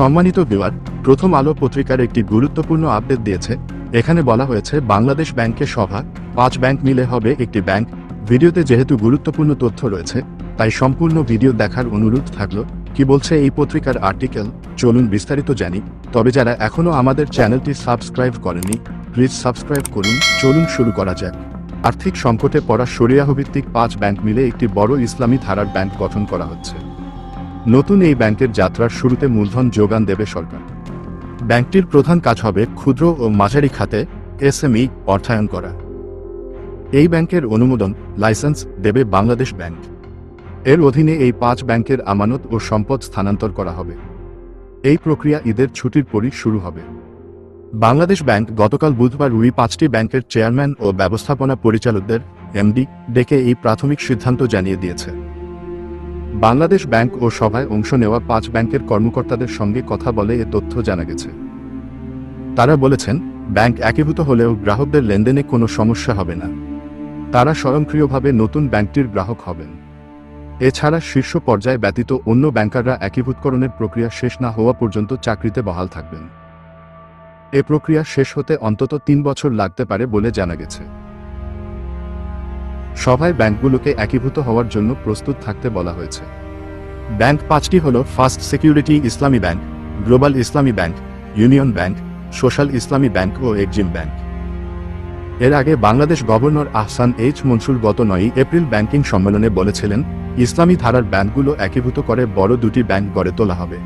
সম্মানিত বিওয়ার প্রথম আলো পত্রিকার একটি গুরুত্বপূর্ণ আপডেট দিয়েছে। এখানে বলা হয়েছে, বাংলাদেশ ব্যাংকের সভা, পাঁচ ব্যাংক মিলে হবে একটি ব্যাংক। ভিডিওতে যেহেতু গুরুত্বপূর্ণ তথ্য রয়েছে, তাই সম্পূর্ণ ভিডিও দেখার অনুরোধ থাকল। কি বলছে এই পত্রিকার আর্টিকেল? চলুন বিস্তারিত জানি। তবে যারা এখনও আমাদের চ্যানেলটি সাবস্ক্রাইব করেনি প্লিজ সাবস্ক্রাইব করুন। চলুন শুরু করা যাক। আর্থিক সংকটে পড়া সরিয়াহভিত্তিক পাঁচ ব্যাংক মিলে একটি বড় ইসলামী ধারার ব্যাংক গঠন করা হচ্ছে। নতুন এই ব্যাংকের যাত্রার শুরুতে মূলধন যোগান দেবে সরকার। ব্যাংকটির প্রধান কাজ হবে ক্ষুদ্র ও মাঝারি খাতে এসএমই অর্থায়ন করা। এই ব্যাংকের অনুমোদন লাইসেন্স দেবে বাংলাদেশ ব্যাংক। এর অধীনে এই পাঁচ ব্যাংকের আমানত ও সম্পদ স্থানান্তর করা হবে। এই প্রক্রিয়া ঈদের ছুটির পরই শুরু হবে। বাংলাদেশ ব্যাংক গতকাল বুধবার রুই পাঁচটি ব্যাংকের চেয়ারম্যান ও ব্যবস্থাপনা পরিচালকদের, এমডি, ডেকে এই প্রাথমিক সিদ্ধান্ত জানিয়ে দিয়েছে। বাংলাদেশ ব্যাংক ও সভায় অংশ নেওয়া পাঁচ ব্যাংকের কর্মকর্তাদের সঙ্গে কথা বলে এ তথ্য জানা গেছে। তারা বলেছেন, ব্যাংক একীভূত হলেও গ্রাহকদের লেনদেনে কোনো সমস্যা হবে না। তারা স্বয়ংক্রিয়ভাবে নতুন ব্যাংকটির গ্রাহক হবেন। এছাড়া শীর্ষ পর্যায়ে ব্যতীত অন্য ব্যাংকাররা একীভূতকরণের প্রক্রিয়া শেষ না হওয়া পর্যন্ত চাকরিতে বহাল থাকবেন। এ প্রক্রিয়া শেষ হতে অন্তত তিন বছর লাগতে পারে বলে জানা গেছে। সভায় ব্যাংকগুলোকে একীভূত হওয়ার জন্য প্রস্তুত থাকতে বলা হয়েছে। ব্যাংক পাঁচটি হল first security Islami bank, global Islami bank, union bank, social Islami bank ও এক্সিম ব্যাংক। এর আগে বাংলাদেশ গভর্নর আহসান এইচ মনসুর গত নয়ই এপ্রিল ব্যাংকিং সম্মেলনে বলেছিলেন, ইসলামী ধারার ব্যাংকগুলো একীভূত করে বড় দুটি ব্যাংক গড়ে তোলা হবে।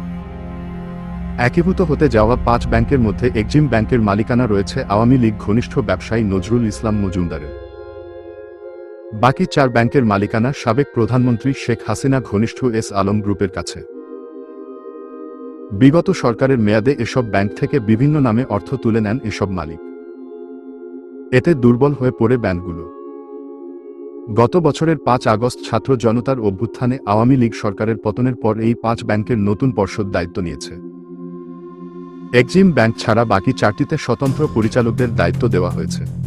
একীভূত হতে যাওয়া পাঁচ ব্যাংকের মধ্যে এক্সিম ব্যাংকের মালিকানা রয়েছে আওয়ামী লীগ ঘনিষ্ঠ ব্যবসায়ী নজরুল ইসলাম মজুমদারের। বাকি চার ব্যাংকের মালিকানা সাবেক প্রধানমন্ত্রী শেখ হাসিনা ঘনিষ্ঠ এস আলম গ্রুপের কাছে। বিগত সরকারের মেয়াদে এসব ব্যাংক থেকে বিভিন্ন নামে অর্থ তুলে নেন এসব মালিক। এতে দুর্বল হয়ে পড়ে ব্যাংকগুলো। গত বছরের পাঁচ আগস্ট ছাত্র জনতার অভ্যুত্থানে আওয়ামী লীগ সরকারের পতনের পর এই পাঁচ ব্যাংকের নতুন পর্ষদ দায়িত্ব নিয়েছে। এক্সিম ব্যাংক ছাড়া বাকি চারটিতে স্বতন্ত্র পরিচালকদের দায়িত্ব দেওয়া হয়েছে।